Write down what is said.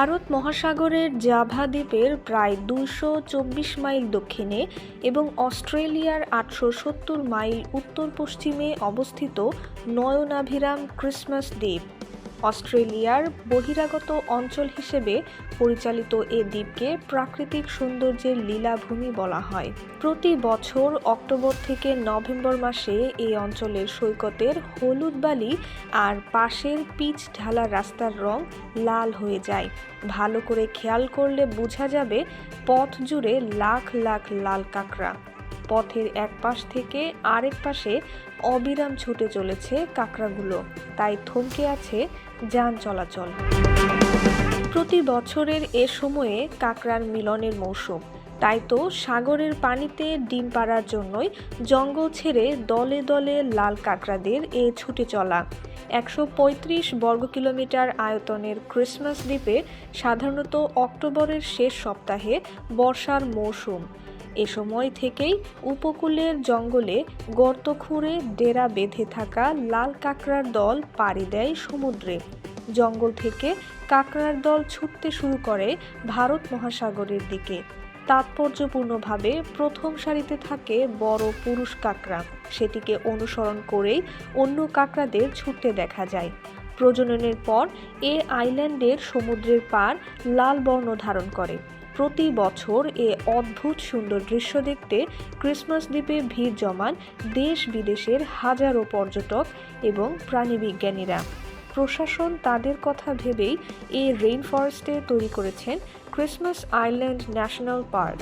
ভারত মহাসাগরের জাভা দ্বীপের প্রায় দুইশো চব্বিশ মাইল দক্ষিণে এবং অস্ট্রেলিয়ার আটশো সত্তর মাইল উত্তর পশ্চিমে অবস্থিত নয়নাভিরাম ক্রিসমাস দ্বীপ। অস্ট্রেলিয়ার বহিরাগত অঞ্চল হিসেবে পরিচালিত এ দ্বীপকে প্রাকৃতিক সৌন্দর্যের লীলাভূমি বলা হয়। প্রতি বছর অক্টোবর থেকে নভেম্বর মাসে এই অঞ্চলের সৈকতের হলুদ বালি আর পাশের পিচ ঢালা রাস্তার রং লাল হয়ে যায়। ভালো করে খেয়াল করলে বোঝা যাবে পথ জুড়ে লাখ লাখ লাল কাঁকড়া। পথের এক পাশ থেকে আরেক পাশে অবিরাম ছুটে চলেছে কাঁকড়াগুলো। তাই থমকে আছে যান চলাচল। প্রতি বছরের এ সময়ে কাঁকড়ার মিলনের মৌসুম। তাই তো সাগরের পানিতে ডিম পাড়ার জন্যই জঙ্গল ছেড়ে দলে দলে লাল কাঁকড়াদের এ ছুটে চলা। একশো পঁয়ত্রিশ বর্গ কিলোমিটার আয়তনের ক্রিসমাস দ্বীপে সাধারণত অক্টোবরের শেষ সপ্তাহে বর্ষার মৌসুম। এ সময় থেকেই উপকূলের জঙ্গলে গর্ত খুঁড়ে ডেরা বেঁধে থাকা লাল কাঁকড়ার দল পাড়ি দেয় সমুদ্রে। জঙ্গল থেকে কাঁকড়ার দল ছুটতে শুরু করে ভারত মহাসাগরের দিকে। তাৎপর্যপূর্ণভাবে প্রথম সারিতে থাকে বড় পুরুষ কাঁকড়া। সেটিকে অনুসরণ করেই অন্য কাঁকড়াদের ছুটতে দেখা যায়। প্রজননের পর এ আইল্যান্ডের সমুদ্রের পার লাল বর্ণ ধারণ করে। প্রতি বছর এ অদ্ভুত সুন্দর দৃশ্য দেখতে ক্রিসমাস দ্বীপে ভিড় জমান দেশ বিদেশের হাজারো পর্যটক এবং প্রাণীবিজ্ঞানীরা। প্রশাসন তাদের কথা ভেবেই এই রেইন ফরেস্টে তৈরি করেছেন ক্রিসমাস আইল্যান্ড ন্যাশনাল পার্ক